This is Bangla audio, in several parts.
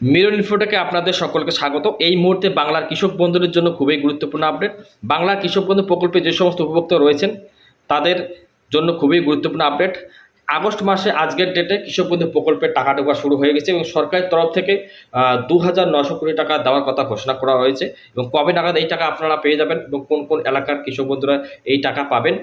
মিরর ইনফোটাকে আপনাদের সকলকে স্বাগত। এই মুহূর্তে বাংলার কৃষক বন্ধুদের জন্য খুবই গুরুত্বপূর্ণ আপডেট বাংলার কৃষক বন্ধু প্রকল্পে যে সমস্ত উপভোক্তা রয়েছেন, তাদের জন্য খুবই গুরুত্বপূর্ণ আপডেট আগস্ট মাসে আজকের ডেটে কৃষক বন্ধু প্রকল্পের টাকা ঢোকা শুরু হয়ে গেছে এবং সরকারের তরফ থেকে দু হাজার নশো কোটি টাকা দেওয়ার কথা ঘোষণা করা হয়েছে এবং কবে নাগাদ এই টাকা আপনারা পেয়ে যাবেন এবং কোন কোন এলাকার কৃষক বন্ধুরা এই টাকা পাবেন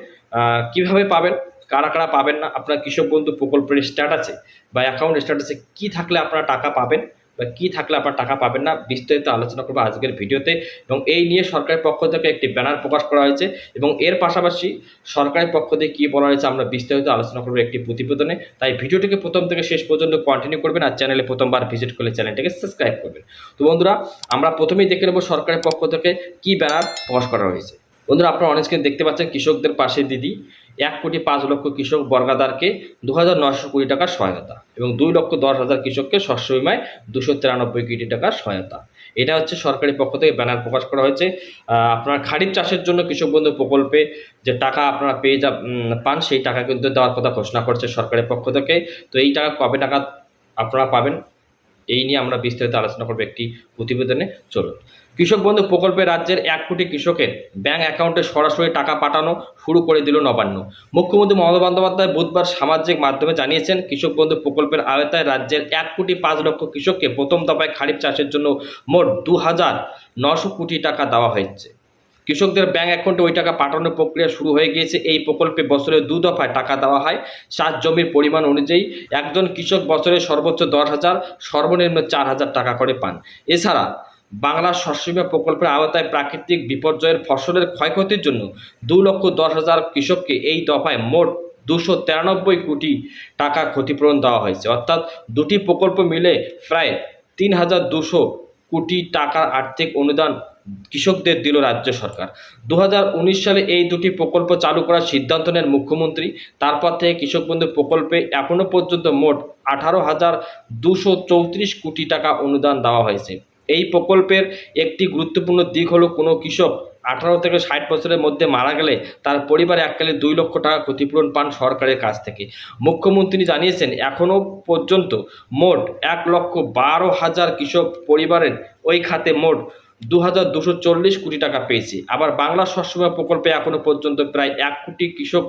কীভাবে পাবেন, কারা কারা পাবেন না, আপনার কৃষক বন্ধু প্রকল্পের স্ট্যাটাসে বা অ্যাকাউন্ট স্ট্যাটাসে কি থাকলে আপনারা টাকা পাবেন বা কী থাকলে আপনার টাকা পাবেন না, বিস্তারিত আলোচনা করব আজকের ভিডিওতে। এবং এই নিয়ে সরকারের পক্ষ থেকে একটি ব্যানার প্রকাশ করা হয়েছে। এবং এর পাশাপাশি সরকারের পক্ষ থেকে কী বলা হয়েছে আমরা বিস্তারিত আলোচনা করব একটি প্রতিবেদনে। তাই ভিডিওটিকে প্রথম থেকে শেষ পর্যন্ত কন্টিনিউ করবেন আর চ্যানেলে প্রথমবার ভিজিট করলে চ্যানেলটিকে সাবস্ক্রাইব করবেন। তো বন্ধুরা, আমরা প্রথমেই দেখে নেব সরকারের পক্ষ থেকে কী ব্যানার প্রকাশ করা হয়েছে। বন্ধুরা, আপনারা অনেক দেখতে পাচ্ছেন কৃষকদের পাশে দিদি। এক কোটি পাঁচ লক্ষ কৃষক বর্গাদারকে দু হাজার নশো কোটি টাকার সহায়তা এবং দুই লক্ষ দশ হাজার কৃষককে শস্য বিমায় দুশো তিরানব্বই কোটি টাকার সহায়তা। এটা হচ্ছে সরকারি পক্ষ থেকে ব্যানার প্রকাশ করা হয়েছে। আপনার খারিফ চাষের জন্য কৃষক বন্ধু প্রকল্পে যে টাকা আপনারা পেয়ে যা পান, সেই টাকা কিন্তু দেওয়ার কথা ঘোষণা করছে সরকারের পক্ষ থেকে। তো এই টাকা কবে টাকা আপনারা পাবেন? এই নিয়ে আমরা বিস্তারিত আলোচনা করব একটি প্রতিবেদনে। চলুন। কৃষক বন্ধু প্রকল্পে রাজ্যের এক কোটি কৃষকের ব্যাংক অ্যাকাউন্টে সরাসরি টাকা পাঠানো শুরু করে দিল নবান্ন। মুখ্যমন্ত্রী মমতা বন্দ্যোপাধ্যায় বুধবার সামাজিক মাধ্যমে জানিয়েছেন, কৃষক বন্ধু প্রকল্পের আওতায় রাজ্যের এক কোটি পাঁচ লক্ষ কৃষককে প্রথম দফায় খারিফ চাষের জন্য মোট দু হাজার নশো কোটি টাকা দেওয়া হয়েছে। কৃষকদের ব্যাঙ্ক অ্যাকাউন্টে ওই টাকা পাঠানোর প্রক্রিয়া শুরু হয়ে গিয়েছে। এই প্রকল্পে বছরে দু দফায় টাকা দেওয়া হয়। চাষ জমির পরিমাণ অনুযায়ী একজন কৃষক বছরে সর্বোচ্চ দশ হাজার, সর্বনিম্ন চার হাজার টাকা করে পান। এছাড়া বাংলা শস্য বীমা প্রকল্পের আওতায় প্রাকৃতিক বিপর্যয়ের ফসলের ক্ষয়ক্ষতির জন্য দু লক্ষ দশ হাজার কৃষককে এই দফায় মোট দুশো তিরানব্বই কোটি টাকা ক্ষতিপূরণ দেওয়া হয়েছে। অর্থাৎ দুটি প্রকল্প মিলে প্রায় তিন হাজার দুশো কোটি টাকার আর্থিক অনুদান কৃষকদের দিল রাজ্য সরকার। দু হাজার উনিশ সালে এই দুটি প্রকল্প চালু করার সিদ্ধান্ত নেন মুখ্যমন্ত্রী। তারপর থেকে কৃষক বন্ধু প্রকল্পে এখনও পর্যন্ত মোট আঠারো হাজার দুশো চৌত্রিশ কোটি টাকা অনুদান দেওয়া হয়েছে। এই প্রকল্পের একটি গুরুত্বপূর্ণ দিক হলো কোনো কৃষক আঠারো থেকে ষাট বছরের মধ্যে মারা গেলে তার পরিবার এককালে দুই লক্ষ টাকা ক্ষতিপূরণ পান সরকারের কাছ থেকে। মুখ্যমন্ত্রী জানিয়েছেন এখনও পর্যন্ত মোট এক লক্ষ বারো হাজার কৃষক পরিবারের ওই খাতে মোট দু হাজার দুশো চল্লিশ কোটি টাকা পেয়েছে। আবার বাংলা শস্য প্রকল্পে এখনও পর্যন্ত প্রায় এক কোটি কৃষক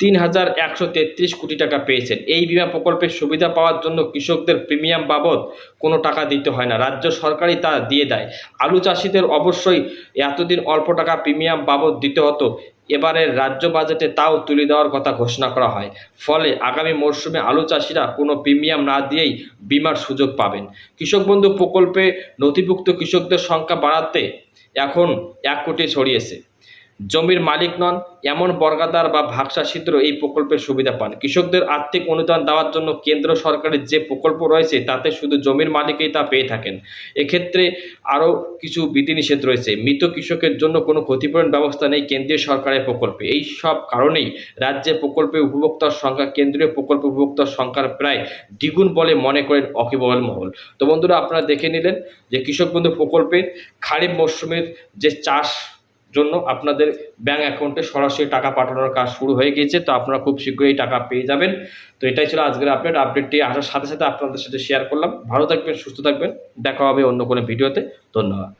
তিন হাজার একশো তেত্রিশ কোটি টাকা পেয়েছেন। এই বিমা প্রকল্পের সুবিধা পাওয়ার জন্য কৃষকদের প্রিমিয়াম বাবদ কোনো টাকা দিতে হয় না। রাজ্য সরকারই তা দিয়ে দেয়। আলু চাষিদের অবশ্যই এতদিন অল্প টাকা প্রিমিয়াম বাবদ দিতে হতো। এবারের রাজ্য বাজেটে তাও তুলে দেওয়ার কথা ঘোষণা করা হয়। ফলে আগামী মরশুমে আলু চাষিরা কোনো প্রিমিয়াম না দিয়েই বিমার সুযোগ পাবেন। কৃষক বন্ধু প্রকল্পে নথিভুক্ত কৃষকদের সংখ্যা বাড়াতে এখন এক কোটি ছড়িয়েছে। জমির মালিক নন, এমন বর্গাদার বা ভাগচাষিদ্র এই প্রকল্পের সুবিধা পান। কৃষকদের আর্থিক অনুদান দেওয়ার জন্য কেন্দ্র সরকারের যে প্রকল্প রয়েছে, তাতে শুধু জমির মালিকই তা পেয়ে থাকেন। এক্ষেত্রে আরও কিছু বিধিনিষেধ রয়েছে। মৃত কৃষকের জন্য কোনো ক্ষতিপূরণ ব্যবস্থা নেই কেন্দ্রীয় সরকারের প্রকল্পে। এই সব কারণেই রাজ্যে প্রকল্পে উপভোক্তার সংখ্যা, কেন্দ্রীয় প্রকল্প উপভোক্তার সংখ্যার প্রায় দ্বিগুণ বলে মনে করেন অকিবল মহল। তো বন্ধুরা, আপনারা দেখে নিলেন যে কৃষক বন্ধু প্রকল্পের খারিফ মরশুমের যে চাষ জন্য আপনাদের ব্যাঙ্ক অ্যাকাউন্টে সরাসরি টাকা পাঠানোর কাজ শুরু হয়ে গিয়েছে, তো আপনারা খুব শীঘ্রই টাকা পেয়ে যাবেন। তো এটাই ছিল আজকের আপডেট আপডেটটি আসার সাথে সাথে আপনাদের সাথে শেয়ার করলাম। ভালো থাকবেন, সুস্থ থাকবেন। দেখা হবে অন্য কোনো ভিডিওতে ধন্যবাদ।